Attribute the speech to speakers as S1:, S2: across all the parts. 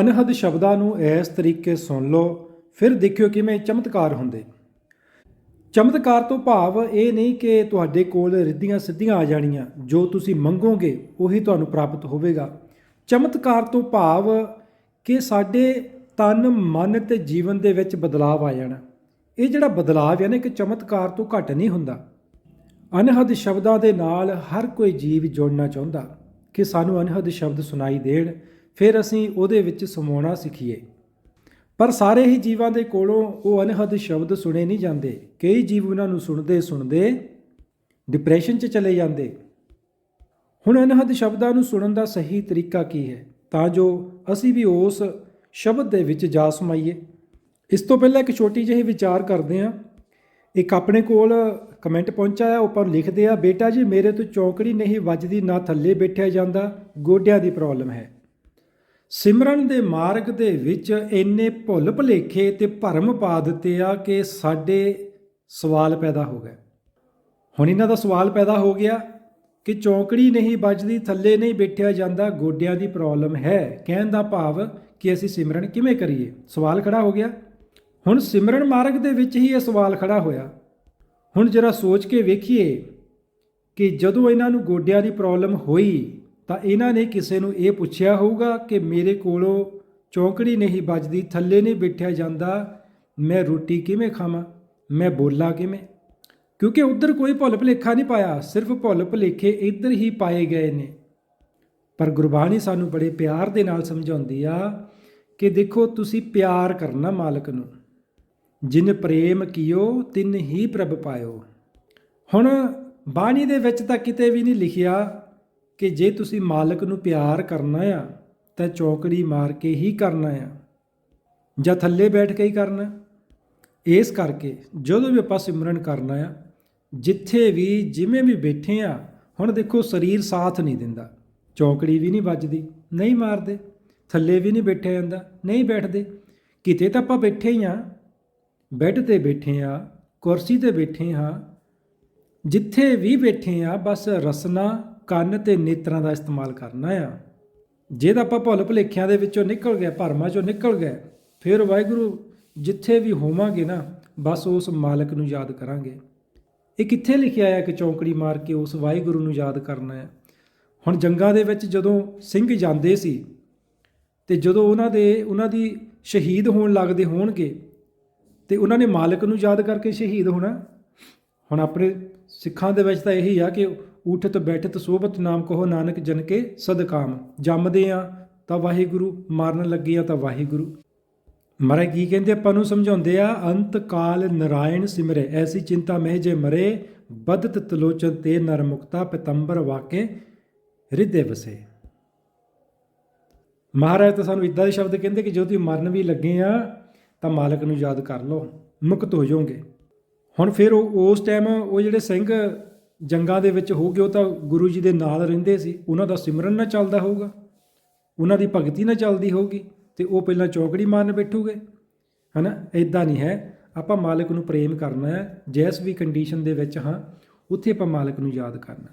S1: ਅਨਹਦ ਸ਼ਬਦਾਂ ਨੂੰ ਇਸ ਤਰੀਕੇ ਸੁਣ ਲਓ, ਫਿਰ ਦੇਖਿਓ ਕਿਵੇਂ ਚਮਤਕਾਰ ਹੁੰਦੇ। ਚਮਤਕਾਰ ਤੋਂ ਭਾਵ ਇਹ ਨਹੀਂ ਕਿ ਤੁਹਾਡੇ ਕੋਲ ਰਿੱਧੀਆਂ ਸਿੱਧੀਆਂ ਆ ਜਾਣੀਆਂ, ਜੋ ਤੁਸੀਂ ਮੰਗੋਗੇ, ਉਹੀ ਤੁਹਾਨੂੰ ਪ੍ਰਾਪਤ ਹੋਵੇਗਾ। ਚਮਤਕਾਰ ਤੋਂ ਭਾਵ ਕਿ ਸਾਡੇ ਤਨ, ਮਨ ਤੇ ਜੀਵਨ ਦੇ ਵਿੱਚ ਬਦਲਾਅ ਆ ਜਾਣਾ। ਇਹ ਜਿਹੜਾ ਬਦਲਾਅ ਹੈ ਨਾ ਕਿ ਚਮਤਕਾਰ ਤੋਂ ਘੱਟ ਨਹੀਂ ਹੁੰਦਾ। ਅਨਹਦ ਸ਼ਬਦਾਂ ਦੇ ਨਾਲ ਹਰ ਕੋਈ ਜੀਵ ਜੁੜਨਾ ਚਾਹੁੰਦਾ ਕਿ ਸਾਨੂੰ ਅਨਹਦ ਸ਼ਬਦ ਸੁਣਾਈ ਦੇਣ ਫਿਰ ਅਸੀਂ ਉਹਦੇ ਵਿੱਚ ਸਮਾਉਣਾ ਸਿੱਖੀਏ। ਪਰ ਸਾਰੇ ਹੀ ਜੀਵਾਂ ਦੇ ਕੋਲੋਂ ਉਹ ਅਨਹਦ ਸ਼ਬਦ ਸੁਣੇ ਨਹੀਂ ਜਾਂਦੇ। ਕਈ ਜੀਵ ਉਹਨਾਂ ਨੂੰ ਸੁਣਦੇ ਸੁਣਦੇ ਡਿਪਰੈਸ਼ਨ 'ਚ ਚਲੇ ਜਾਂਦੇ। ਹੁਣ ਅਨਹਦ ਸ਼ਬਦਾਂ ਨੂੰ ਸੁਣਨ ਦਾ ਸਹੀ ਤਰੀਕਾ ਕੀ ਹੈ? ਤਾਂ ਜੋ ਅਸੀਂ ਵੀ ਉਸ ਸ਼ਬਦ ਦੇ ਵਿੱਚ ਜਾ ਸਮਾਈਏ। ਇਸ ਤੋਂ ਪਹਿਲਾਂ ਇੱਕ ਛੋਟੀ ਜਿਹੀ ਵਿਚਾਰ ਕਰਦੇ ਹਾਂ। ਇੱਕ ਆਪਣੇ ਕੋਲ ਕਮੈਂਟ ਪਹੁੰਚਾ ਹੈ ਉੱਪਰ ਲਿਖਦੇ ਆ, ਬੇਟਾ ਜੀ, ਮੇਰੇ ਤੋਂ ਚੌਂਕੜੀ ਨਹੀਂ ਵੱਜਦੀ, ਨਾ ਥੱਲੇ ਬੈਠਿਆ ਜਾਂਦਾ, ਗੋਡਿਆਂ ਦੀ ਪ੍ਰੋਬਲਮ ਹੈ। ਸਿਮਰਨ ਦੇ ਮਾਰਗ ਦੇ ਵਿੱਚ ਇੰਨੇ ਭੁੱਲ ਭੁਲੇਖੇ ਤੇ ਭਰਮ ਪਾ ਦਿੱਤੇ ਆ ਕਿ ਸਾਡੇ ਸਵਾਲ ਪੈਦਾ ਹੋ ਗਏ। ਹੁਣ ਇਹਨਾਂ ਦਾ ਸਵਾਲ ਪੈਦਾ ਹੋ ਗਿਆ ਕਿ ਚੌਂਕੜੀ ਨਹੀਂ ਵੱਜਦੀ, ਥੱਲੇ ਨਹੀਂ ਬੈਠਿਆ ਜਾਂਦਾ, ਗੋਡਿਆਂ ਦੀ ਪ੍ਰੋਬਲਮ ਹੈ। ਕਹਿਣ ਦਾ ਭਾਵ ਕਿ ਅਸੀਂ ਸਿਮਰਨ ਕਿਵੇਂ ਕਰੀਏ? ਸਵਾਲ ਖੜਾ ਹੋ ਗਿਆ। ਹੁਣ ਸਿਮਰਨ ਮਾਰਗ ਦੇ ਵਿੱਚ ਹੀ ਇਹ ਸਵਾਲ ਖੜਾ ਹੋਇਆ। ਹੁਣ ਜਰਾ ਸੋਚ ਕੇ ਵੇਖੀਏ ਕਿ ਜਦੋਂ ਇਹਨਾਂ ਨੂੰ ਗੋਡਿਆਂ ਦੀ ਪ੍ਰੋਬਲਮ ਹੋਈ ਤਾਂ ਇਹਨਾਂ ਨੇ ਕਿਸੇ ਨੂੰ ਇਹ ਪੁੱਛਿਆ ਹੋਊਗਾ ਕਿ ਮੇਰੇ ਕੋਲੋਂ ਚੌਂਕੜੀ ਨਹੀਂ ਵੱਜਦੀ, ਥੱਲੇ ਨਹੀਂ ਬੈਠਿਆ ਜਾਂਦਾ, ਮੈਂ ਰੋਟੀ ਕਿਵੇਂ ਖਾਵਾਂ, ਮੈਂ ਬੋਲਾਂ ਕਿਵੇਂ? ਕਿਉਂਕਿ ਉੱਧਰ ਕੋਈ ਭੁੱਲ ਭੁਲੇਖਾ ਨਹੀਂ ਪਾਇਆ, ਸਿਰਫ ਭੁੱਲ ਭੁਲੇਖੇ ਇੱਧਰ ਹੀ ਪਾਏ ਗਏ ਨੇ। ਪਰ ਗੁਰਬਾਣੀ ਸਾਨੂੰ ਬੜੇ ਪਿਆਰ ਦੇ ਨਾਲ ਸਮਝਾਉਂਦੀ ਆ ਕਿ ਦੇਖੋ, ਤੁਸੀਂ ਪਿਆਰ ਕਰਨਾ ਮਾਲਕ ਨੂੰ। ਜਿਨ ਪ੍ਰੇਮ ਕੀਓ, ਤਿਨ ਹੀ ਪ੍ਰਭ ਪਾਇਓ। ਹੁਣ ਬਾਣੀ ਦੇ ਵਿੱਚ ਤਾਂ ਕਿਤੇ ਵੀ ਨਹੀਂ ਲਿਖਿਆ ਕਿ ਜੇ ਤੁਸੀਂ ਮਾਲਕ ਨੂੰ ਪਿਆਰ ਕਰਨਾ ਆ, ਤਾਂ ਚੌਕੜੀ ਮਾਰ ਕੇ ਹੀ ਕਰਨਾ ਆ। ਜਾਂ ਥੱਲੇ ਬੈਠ ਕੇ ਹੀ ਕਰਨਾ। ਇਸ ਕਰਕੇ ਜਦੋਂ ਵੀ ਆਪਾਂ ਸਿਮਰਨ ਕਰਨਾ ਆ, ਜਿੱਥੇ ਵੀ ਜਿਵੇਂ ਵੀ ਬੈਠੇ ਆ, ਹੁਣ ਦੇਖੋ ਸਰੀਰ ਸਾਥ ਨਹੀਂ ਦਿੰਦਾ। ਚੌਕੜੀ ਵੀ ਨਹੀਂ ਵੱਜਦੀ, ਨਹੀਂ ਮਾਰਦੇ। ਥੱਲੇ ਵੀ ਨਹੀਂ ਬੈਠਿਆ ਜਾਂਦਾ, ਨਹੀਂ ਬੈਠਦੇ। ਕਿਤੇ ਤਾਂ ਆਪਾਂ ਬੈਠੇ ਹੀ ਆ, ਬੈੱਡ ਤੇ ਬੈਠੇ ਆ, ਕੁਰਸੀ ਤੇ ਬੈਠੇ ਹਾਂ। ਜਿੱਥੇ ਵੀ ਬੈਠੇ ਆ, ਬਸ ਰਸਨਾ ਕੰਨ ਤੇ ਨੇਤਰਾਂ ਦਾ ਇਸਤੇਮਾਲ ਕਰਨਾ ਆ। ਜੇ ਤਾਂ ਆਪਾਂ ਭੁੱਲ ਭੁਲੇਖਿਆਂ ਦੇ ਵਿੱਚੋਂ ਨਿਕਲ ਗਏ ਭਰਮਾਂ ਚੋਂ ਨਿਕਲ ਗਏ ਫਿਰ ਵਾਹਿਗੁਰੂ ਜਿੱਥੇ ਵੀ ਹੋਵਾਂਗੇ ਨਾ, ਬਸ ਉਸ ਮਾਲਕ ਨੂੰ ਯਾਦ ਕਰਾਂਗੇ। ਇਹ ਕਿੱਥੇ ਲਿਖਿਆ ਹੈ ਕਿ ਚੌਂਕੜੀ ਮਾਰ ਕੇ ਉਸ ਵਾਹਿਗੁਰੂ ਨੂੰ ਯਾਦ ਕਰਨਾ ਹੈ ਹੁਣ ਜੰਗਾਂ ਦੇ ਵਿੱਚ ਜਦੋਂ ਸਿੰਘ ਜਾਂਦੇ ਸੀ ਤੇ ਜਦੋਂ ਉਹਨਾਂ ਦੇ, ਉਹਨਾਂ ਦੀ ਸ਼ਹੀਦ ਹੋਣ ਲੱਗਦੇ ਹੋਣਗੇ, ਤੇ ਉਹਨਾਂ ਨੇ ਮਾਲਕ ਨੂੰ ਯਾਦ ਕਰਕੇ ਸ਼ਹੀਦ ਹੋਣਾ। ਹੁਣ ਆਪਣੇ ਸਿੱਖਾਂ ਦੇ ਵਿੱਚ ਤਾਂ ਇਹੀ ਆ ਕਿ ਉਠਤ ਬੈਠਤ ਸੋਭਤ ਨਾਮ ਕਹੋ ਨਾਨਕ ਜਨ ਕੇ ਸਦਕਾਮ ਜੰਮਦੇ ਆ ਤਾਂ ਵਾਹਿਗੁਰੂ, ਮਰਨ ਲੱਗੇ ਆ ਤਾਂ ਵਾਹਿਗੁਰੂ। ਮਹਾਰਾਜ ਕੀ ਕਹਿੰਦੇ ਆਪਾਂ ਨੂੰ ਸਮਝਾਉਂਦੇ ਆ, ਅੰਤ ਕਾਲ ਨਰਾਇਣ ਸਿਮਰੇ, ਐਸੀ ਚਿੰਤਾ ਮਹਿ ਜੇ ਮਰੇ ਬਦਤ ਤਲੋਚਨ ਤੇ ਨਰ ਮੁਕਤਾ ਪਤੰਬਰ ਵਾਕੇ ਰਿਦੇ ਵਸੇ। ਮਹਾਰਾਜ ਤਾਂ ਸਾਨੂੰ ਇਦਾਂ ਦੇ ਸ਼ਬਦ ਕਹਿੰਦੇ ਕਿ ਜਦੋਂ ਤੁਸੀਂ ਮਰਨ ਵੀ ਲੱਗੇ ਆ, ਤਾਂ ਮਾਲਕ ਨੂੰ ਯਾਦ ਕਰ ਲਓ, ਮੁਕਤ ਹੋ ਜਾਓਗੇ। ਹੁਣ ਫਿਰ ਉਹ ਉਸ ਟਾਈਮ ਉਹ ਜਿਹੜੇ ਸਿੰਘ ਜੰਗਾਂ ਦੇ ਵਿੱਚ ਹੋ ਗਏ ਉਹ ਤਾਂ ਗੁਰੂ ਜੀ ਦੇ ਨਾਲ ਰਹਿੰਦੇ ਸੀ। ਉਹਨਾਂ ਦਾ ਸਿਮਰਨ ਨਾ ਚੱਲਦਾ ਹੋਊਗਾ। ਉਹਨਾਂ ਦੀ ਭਗਤੀ ਨਾ ਚੱਲਦੀ ਹੋਊਗੀ ਤੇ ਉਹ ਪਹਿਲਾਂ ਚੌਕੜੀ ਮਾਰਨ ਬੈਠੂਗੇ। ਹਨਾ? ਇਦਾਂ ਨਹੀਂ ਹੈ। ਆਪਾਂ ਮਾਲਕ ਨੂੰ ਪ੍ਰੇਮ ਕਰਨਾ ਹੈ। ਜੈਸ ਵੀ ਕੰਡੀਸ਼ਨ ਦੇ ਵਿੱਚ ਹਾਂ, ਉੱਥੇ ਆਪਾਂ ਮਾਲਕ ਨੂੰ ਯਾਦ ਕਰਨਾ।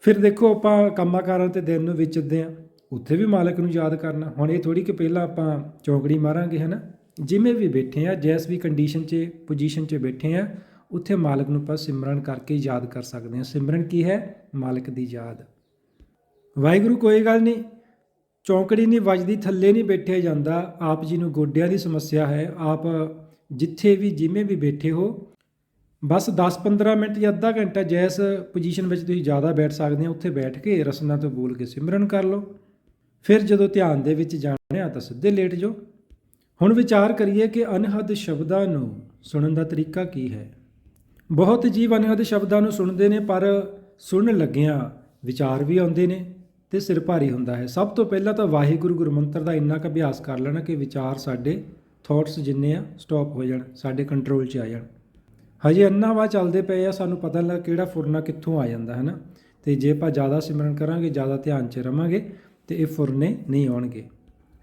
S1: ਫਿਰ ਦੇਖੋ ਆਪਾਂ ਕੰਮਾਂ ਤੇ ਦਿਨ ਨੂੰ ਵਿਚਰਦੇ ਆ ਉੱਥੇ ਵੀ ਮਾਲਕ ਨੂੰ ਯਾਦ ਕਰਨਾ। ਹੁਣ ਇਹ ਥੋੜੀ ਕਿ ਪਹਿਲਾਂ ਆਪਾਂ ਚੌਕੜੀ ਮਾਰਾਂਗੇ, ਹਨਾ? ਜਿਵੇਂ ਵੀ ਬੈਠੇ ਆ ਜੈਸ ਵੀ ਕੰਡੀਸ਼ਨ 'ਚ ਪੋਜੀਸ਼ਨ 'ਚ ਬੈਠੇ ਆ ਉੱਥੇ ਮਾਲਕ ਨੂੰ ਆਪਾਂ ਸਿਮਰਨ ਕਰਕੇ ਯਾਦ ਕਰ ਸਕਦੇ ਹਾਂ। ਸਿਮਰਨ ਕੀ ਹੈ? ਮਾਲਕ ਦੀ ਯਾਦ। ਵਾਹਿਗੁਰੂ, ਕੋਈ ਗੱਲ ਨਹੀਂ। ਚੌਂਕੜੀ ਨਹੀਂ ਵੱਜਦੀ, ਥੱਲੇ ਨਹੀਂ ਬੈਠਿਆ ਜਾਂਦਾ। ਆਪ ਜੀ ਨੂੰ ਗੋਡਿਆਂ ਦੀ ਸਮੱਸਿਆ ਹੈ। ਆਪ ਜਿੱਥੇ ਵੀ, ਜਿਵੇਂ ਵੀ ਬੈਠੇ ਹੋ, ਬਸ 10-15 ਮਿੰਟ ਜਾਂ ਅੱਧਾ ਘੰਟਾ ਜੈਸ ਪੋਜੀਸ਼ਨ ਵਿੱਚ ਤੁਸੀਂ ਜ਼ਿਆਦਾ ਬੈਠ ਸਕਦੇ ਹੋ। ਉੱਥੇ ਬੈਠ ਕੇ ਰਸਨਾ ਤੋਂ ਬੋਲ ਕੇ ਸਿਮਰਨ ਕਰ ਲਓ। ਫਿਰ ਜਦੋਂ ਧਿਆਨ ਦੇ ਵਿੱਚ ਜਾਣਾ ਤਾਂ ਸਿੱਧੇ ਲੇਟ ਜਾਓ। ਹੁਣ ਵਿਚਾਰ ਕਰੀਏ ਕਿ ਅਨਹਦ ਸ਼ਬਦਾਂ ਨੂੰ ਸੁਣਨ ਦਾ ਤਰੀਕਾ ਕੀ ਹੈ? ਬਹੁਤ ਜੀਵ ਅਨਹਦ ਸ਼ਬਦਾਂ ਨੂੰ ਸੁਣਦੇ ਨੇ, ਪਰ ਸੁਣਨ ਲੱਗਿਆਂ ਵਿਚਾਰ ਵੀ ਆਉਂਦੇ ਨੇ ਤੇ ਸਿਰ ਭਾਰੀ ਹੁੰਦਾ ਹੈ। ਸਭ ਤੋਂ ਪਹਿਲਾਂ ਤਾਂ ਵਾਹਿਗੁਰੂ ਗੁਰਮੰਤਰ ਦਾ ਇੰਨਾ ਕੁ ਅਭਿਆਸ ਕਰ ਲੈਣਾ ਕਿ ਵਿਚਾਰ ਸਾਡੇ ਥਾਟਸ ਜਿੰਨੇ ਆ ਸਟਾਪ ਹੋ ਜਾਣ, ਸਾਡੇ ਕੰਟਰੋਲ 'ਚ ਆ ਜਾਣ। ਹਜੇ ਅੰਨਾ ਵਾ ਚੱਲਦੇ ਪਏ ਆ, ਸਾਨੂੰ ਪਤਾ ਲੱਗ ਕਿਹੜਾ ਫੁਰਨਾ ਕਿੱਥੋਂ ਆ ਜਾਂਦਾ ਹੈ ਨਾ ਤੇ ਜੇ ਆਪਾਂ ਜ਼ਿਆਦਾ ਸਿਮਰਨ ਕਰਾਂਗੇ, ਜ਼ਿਆਦਾ ਧਿਆਨ 'ਚ ਰਵਾਂਗੇ, ਤੇ ਇਹ ਫੁਰਨੇ ਨਹੀਂ ਆਉਣਗੇ।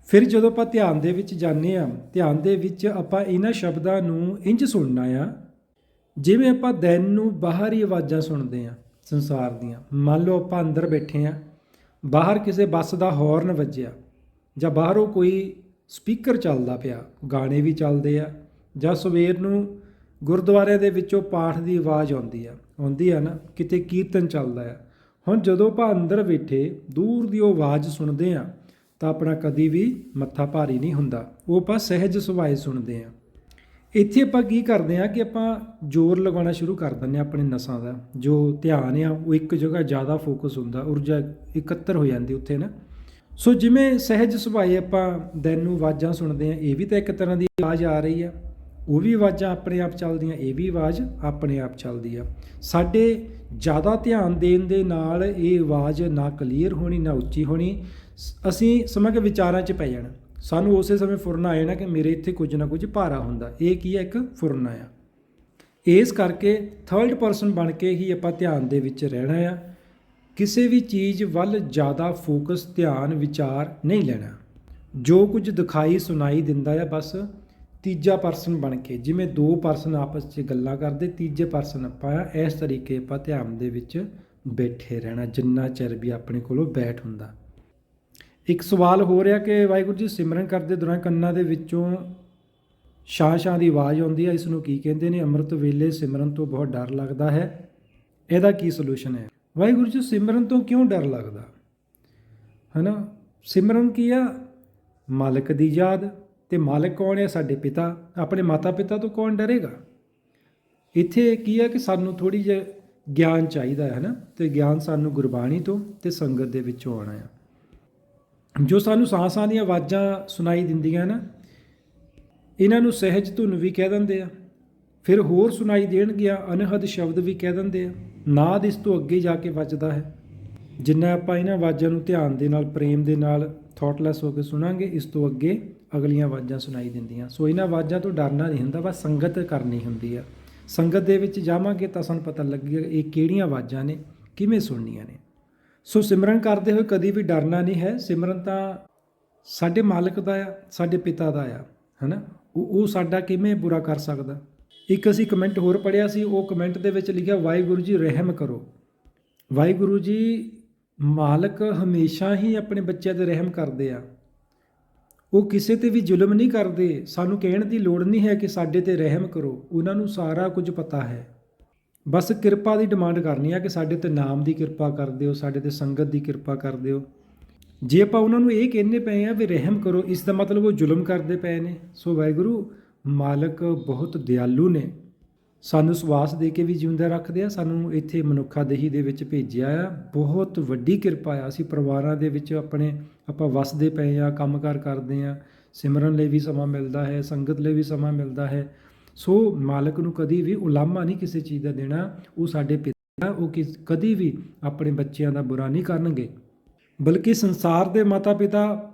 S1: ਫਿਰ ਜਦੋਂ ਆਪਾਂ ਧਿਆਨ ਦੇ ਵਿੱਚ ਜਾਂਦੇ ਆ, ਧਿਆਨ ਦੇ ਵਿੱਚ ਆਪਾਂ ਇਹਨਾਂ ਸ਼ਬਦਾਂ ਨੂੰ ਇੰਜ ਸੁਣਨਾ ਆ ਜਿਵੇਂ ਆਪਾਂ ਦਿਨ ਨੂੰ ਬਾਹਰੀ ਆਵਾਜ਼ਾਂ ਸੁਣਦੇ ਆ ਸੰਸਾਰ ਦੀਆਂ, ਮੰਨ ਲਓ ਆਪਾਂ ਅੰਦਰ ਬੈਠੇ ਆ ਬਾਹਰ ਕਿਸੇ ਬੱਸ ਦਾ ਹਾਰਨ ਵੱਜਿਆ ਜਾਂ ਬਾਹਰੋਂ ਕੋਈ ਸਪੀਕਰ ਚੱਲਦਾ ਪਿਆ, ਗਾਣੇ ਵੀ ਚੱਲਦੇ ਆ ਜਾਂ ਸਵੇਰ ਨੂੰ ਗੁਰਦੁਆਰਿਆਂ ਦੇ ਵਿੱਚੋਂ ਪਾਠ ਦੀ ਆਵਾਜ਼ ਆਉਂਦੀ ਆ ਆਉਂਦੀ ਆ ਨਾ, ਕਿਤੇ ਕੀਰਤਨ ਚੱਲਦਾ ਆ। ਹੁਣ ਜਦੋਂ ਆਪਾਂ ਅੰਦਰ ਬੈਠੇ, ਦੂਰ ਦੀ ਉਹ ਆਵਾਜ਼ ਸੁਣਦੇ ਆ ਤਾਂ ਆਪਣਾ ਕਦੀ ਵੀ ਮੱਥਾ ਭਾਰੀ ਨਹੀਂ ਹੁੰਦਾ, ਉਹ ਆਪਾਂ ਸਹਿਜ ਸੁਭਾਏ ਸੁਣਦੇ ਆ ਇੱਥੇ ਆਪਾਂ ਕੀ ਕਰਦੇ ਆ ਕਿ ਆਪਾਂ ਜ਼ੋਰ ਲਗਾਉਣਾ ਸ਼ੁਰੂ ਕਰ ਦਿੰਦੇ ਆ ਆਪਣੇ ਨਸਾਂ ਦਾ। ਜੋ ਧਿਆਨ ਆ, ਉਹ ਇੱਕ ਜਗ੍ਹਾ ਜ਼ਿਆਦਾ ਫੋਕਸ ਹੁੰਦਾ, ਊਰਜਾ ਇਕੱਤਰ ਹੋ ਜਾਂਦੀ ਉੱਥੇ ਨਾ। ਸੋ ਜਿਵੇਂ ਸਹਿਜ ਸੁਭਾਏ ਆਪਾਂ ਦਿਨ ਨੂੰ ਆਵਾਜ਼ਾਂ ਸੁਣਦੇ ਆ ਇਹ ਵੀ ਤਾਂ ਇੱਕ ਤਰ੍ਹਾਂ ਦੀ ਆਵਾਜ਼ ਆ ਰਹੀ ਆ। ਉਹ ਵੀ ਆਵਾਜ਼ਾਂ ਆਪਣੇ ਆਪ ਚੱਲਦੀਆਂ, ਇਹ ਵੀ ਆਵਾਜ਼ ਆਪਣੇ ਆਪ ਚੱਲਦੀ ਆ। ਸਾਡੇ ਜ਼ਿਆਦਾ ਧਿਆਨ ਦੇਣ ਦੇ ਨਾਲ ਇਹ ਆਵਾਜ਼ ਨਾ ਕਲੀਅਰ ਹੋਣੀ, ਨਾ ਉੱਚੀ ਹੋਣੀ ਅਸੀਂ ਸਮਝ ਕੇ ਵਿਚਾਰਾਂ 'ਚ ਪੈ ਜਾਣਾ। ਸਾਨੂੰ ਉਸੇ ਸਮੇਂ ਫੁਰਨਾ ਆਏ ਨਾ ਕਿ ਮੇਰੇ ਇੱਥੇ ਕੁਝ ਨਾ ਕੁਝ ਭਾਰਾ ਹੁੰਦਾ। ਇਹ ਕੀ ਹੈ ਇੱਕ ਫੁਰਨਾ ਆ। ਇਸ ਕਰਕੇ ਥਰਡ ਪਰਸਨ ਬਣ ਕੇ ਹੀ ਆਪਾਂ ਧਿਆਨ ਦੇ ਵਿੱਚ ਰਹਿਣਾ ਆ। ਕਿਸੇ ਵੀ ਚੀਜ਼ ਵੱਲ ਜ਼ਿਆਦਾ ਫੋਕਸ ਧਿਆਨ, ਵਿਚਾਰ ਨਹੀਂ ਲੈਣਾ। ਜੋ ਕੁਝ ਦਿਖਾਈ, ਸੁਣਾਈ ਦਿੰਦਾ ਆ, ਬਸ ਤੀਜਾ ਪਰਸਨ ਬਣ ਕੇ। ਜਿਵੇਂ ਦੋ ਪਰਸਨ ਆਪਸ 'ਚ ਗੱਲਾਂ ਕਰਦੇ, ਤੀਜੇ ਪਰਸਨ ਆਪਾਂ ਆ, ਇਸ ਤਰੀਕੇ ਆਪਾਂ ਧਿਆਨ ਦੇ ਵਿੱਚ ਬੈਠੇ ਰਹਿਣਾ। ਜਿੰਨਾ ਚਿਰ ਵੀ ਆਪਣੇ ਕੋਲੋਂ ਬੈਠ ਹੁੰਦਾ। ਇੱਕ ਸਵਾਲ ਹੋ ਰਿਹਾ ਕਿ ਵਾਹਿਗੁਰੂ ਜੀ ਸਿਮਰਨ ਕਰਦੇ ਦੌਰਾਨ ਕੰਨਾਂ ਦੇ ਵਿੱਚੋਂ ਸ਼ਾਂ ਸ਼ਾਂ ਦੀ ਆਵਾਜ਼ ਆਉਂਦੀ ਹੈ, ਇਸ ਨੂੰ ਕੀ ਕਹਿੰਦੇ ਨੇ? ਅੰਮ੍ਰਿਤ ਵੇਲੇ ਸਿਮਰਨ ਤੋਂ ਬਹੁਤ ਡਰ ਲੱਗਦਾ ਹੈ। ਇਹਦਾ ਕੀ ਸੋਲੂਸ਼ਨ ਹੈ? ਵਾਹਿਗੁਰੂ ਜੀ, ਸਿਮਰਨ ਤੋਂ ਕਿਉਂ ਡਰ ਲੱਗਦਾ? ਹਨਾ? ਸਿਮਰਨ ਕੀ ਆ? ਮਾਲਕ ਦੀ ਯਾਦ। ਤੇ ਮਾਲਕ ਕੌਣ ਹੈ? ਸਾਡੇ ਪਿਤਾ। ਆਪਣੇ ਮਾਤਾ ਪਿਤਾ ਤੋਂ ਕੌਣ ਡਰੇਗਾ? ਇੱਥੇ ਕੀ ਹੈ ਕਿ ਸਾਨੂੰ ਥੋੜੀ ਜਿਹੀ ਗਿਆਨ ਚਾਹੀਦਾ ਹੈ ਨਾ ਤੇ ਗਿਆਨ ਸਾਨੂੰ ਗੁਰਬਾਣੀ ਤੋਂ ਤੇ ਸੰਗਤ ਦੇ ਵਿੱਚੋਂ ਆਉਣਾ ਆ ਜੋ ਸਾਨੂੰ ਸਾਹ-ਸਾਹ ਦੀਆਂ ਆਵਾਜ਼ਾਂ ਸੁਣਾਈ ਦਿੰਦੀਆਂ ਨਾ, ਇਹਨਾਂ ਨੂੰ ਸਹਿਜ ਧੁਨ ਵੀ ਕਹਿ ਦਿੰਦੇ ਆ, ਫਿਰ ਹੋਰ ਸੁਣਾਈ ਦੇਣਗੀਆਂ ਅਨਹਦ ਸ਼ਬਦ ਵੀ ਕਹਿ ਦਿੰਦੇ ਆ, ਨਾਦ ਇਸ ਤੋਂ ਅੱਗੇ ਜਾ ਕੇ ਵੱਜਦਾ ਹੈ। ਜਿੰਨਾ ਆਪਾਂ ਇਹਨਾਂ ਆਵਾਜ਼ਾਂ ਨੂੰ ਧਿਆਨ ਦੇ ਨਾਲ, ਪ੍ਰੇਮ ਦੇ ਨਾਲ ਥਾਟਲੈਸ ਹੋ ਕੇ ਸੁਣਾਂਗੇ, ਇਸ ਤੋਂ ਅੱਗੇ ਅਗਲੀਆਂ ਆਵਾਜ਼ਾਂ ਸੁਣਾਈ ਦਿੰਦੀਆਂ। ਸੋ ਇਹਨਾਂ ਆਵਾਜ਼ਾਂ ਤੋਂ ਡਰਨਾ ਨਹੀਂ ਹੁੰਦਾ, ਬਸ ਸੰਗਤ ਕਰਨੀ ਹੁੰਦੀ ਆ। ਸੰਗਤ ਦੇ ਵਿੱਚ ਜਾਵਾਂਗੇ ਤਾਂ ਸਾਨੂੰ ਪਤਾ ਲੱਗੇਗਾ ਇਹ ਕਿਹੜੀਆਂ ਆਵਾਜ਼ਾਂ ਨੇ, ਕਿਵੇਂ ਸੁਣਨੀਆਂ ਨੇ। ਸੋ ਸਿਮਰਨ ਕਰਦੇ ਹੋਏ ਕਦੀ ਵੀ ਡਰਨਾ ਨਹੀਂ ਹੈ। ਸਿਮਰਨ ਤਾਂ ਸਾਡੇ ਮਾਲਕ ਦਾ ਆ, ਸਾਡੇ ਪਿਤਾ ਦਾ ਆ, ਹਨਾ? ਉਹ ਉਹ ਸਾਡਾ ਕਿਵੇਂ ਬੁਰਾ ਕਰ ਸਕਦਾ? ਇੱਕ ਅਸੀਂ ਕਮੈਂਟ ਹੋਰ ਪੜਿਆ ਸੀ, ਉਹ ਕਮੈਂਟ ਦੇ ਵਿੱਚ ਲਿਖਿਆ, ਵਾਹਿਗੁਰੂ ਜੀ ਰਹਿਮ ਕਰੋ। ਵਾਹਿਗੁਰੂ ਜੀ ਮਾਲਕ ਹਮੇਸ਼ਾ ਹੀ ਆਪਣੇ ਬੱਚਿਆਂ ਤੇ ਰਹਿਮ ਕਰਦੇ ਆ। ਉਹ ਕਿਸੇ ਤੇ ਵੀ ਜ਼ੁਲਮ ਨਹੀਂ ਕਰਦੇ। ਸਾਨੂੰ ਕਹਿਣ ਦੀ ਲੋੜ ਨਹੀਂ ਹੈ ਕਿ ਸਾਡੇ ਤੇ ਰਹਿਮ ਕਰੋ। ਉਹਨਾਂ ਨੂੰ ਸਾਰਾ ਕੁਝ ਪਤਾ ਹੈ। ਬਸ ਕਿਰਪਾ ਦੀ ਡਿਮਾਂਡ ਕਰਨੀ ਆ ਕਿ ਸਾਡੇ ਤੇ ਨਾਮ ਦੀ ਕਿਰਪਾ ਕਰ ਦਿਓ, ਸਾਡੇ ਤੇ ਸੰਗਤ ਦੀ ਕਿਰਪਾ ਕਰ ਦਿਓ। ਜੇ ਆਪਾਂ ਉਹਨਾਂ ਨੂੰ ਇਹ ਕਹਿੰਦੇ ਪਏ ਆ ਵੀ ਰਹਿਮ ਕਰੋ, ਇਸ ਦਾ ਮਤਲਬ ਉਹ ਜ਼ੁਲਮ ਕਰਦੇ ਪਏ ਨੇ। ਸੋ ਵਾਹਿਗੁਰੂ, ਮਾਲਕ ਬਹੁਤ ਦਿਆਲੂ ਨੇ। ਸਾਨੂੰ ਸਵਾਸ ਦੇ ਕੇ ਵੀ ਜਿਉਂਦਾ ਰੱਖਦੇ ਆ, ਸਾਨੂੰ ਇੱਥੇ ਮਨੁੱਖਾ ਦੇਹੀ ਦੇ ਵਿੱਚ ਭੇਜਿਆ ਆ। ਬਹੁਤ ਵੱਡੀ ਕਿਰਪਾ ਆ, ਅਸੀਂ ਪਰਿਵਾਰਾਂ ਦੇ ਵਿੱਚ ਆਪਣੇ, ਆਪਾਂ ਵਸਦੇ ਪਏ ਆ, ਕੰਮਕਾਰ ਕਰਦੇ ਆ। ਸਿਮਰਨ ਲਈ ਵੀ ਸਮਾਂ ਮਿਲਦਾ ਹੈ, ਸੰਗਤ ਲਈ ਵੀ ਸਮਾਂ ਮਿਲਦਾ ਹੈ। ਸੋ ਮਾਲਕ ਨੂੰ ਕਦੀ ਵੀ ਉਲਾਮਾ ਨਹੀਂ ਕਿਸੇ ਚੀਜ਼ ਦਾ ਦੇਣਾ, ਉਹ ਸਾਡੇ ਪਿਤਾ ਉਹ ਕਿਸ- ਕਦੀ ਵੀ ਆਪਣੇ ਬੱਚਿਆਂ ਦਾ ਬੁਰਾ ਨਹੀਂ ਕਰਨਗੇ। ਬਲਕਿ ਸੰਸਾਰ ਦੇ ਮਾਤਾ ਪਿਤਾ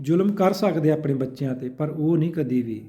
S1: ਜ਼ੁਲਮ ਕਰ ਸਕਦੇ ਆਪਣੇ ਬੱਚਿਆਂ ਤੇ, ਪਰ ਉਹ ਨਹੀਂ ਕਦੀ ਵੀ।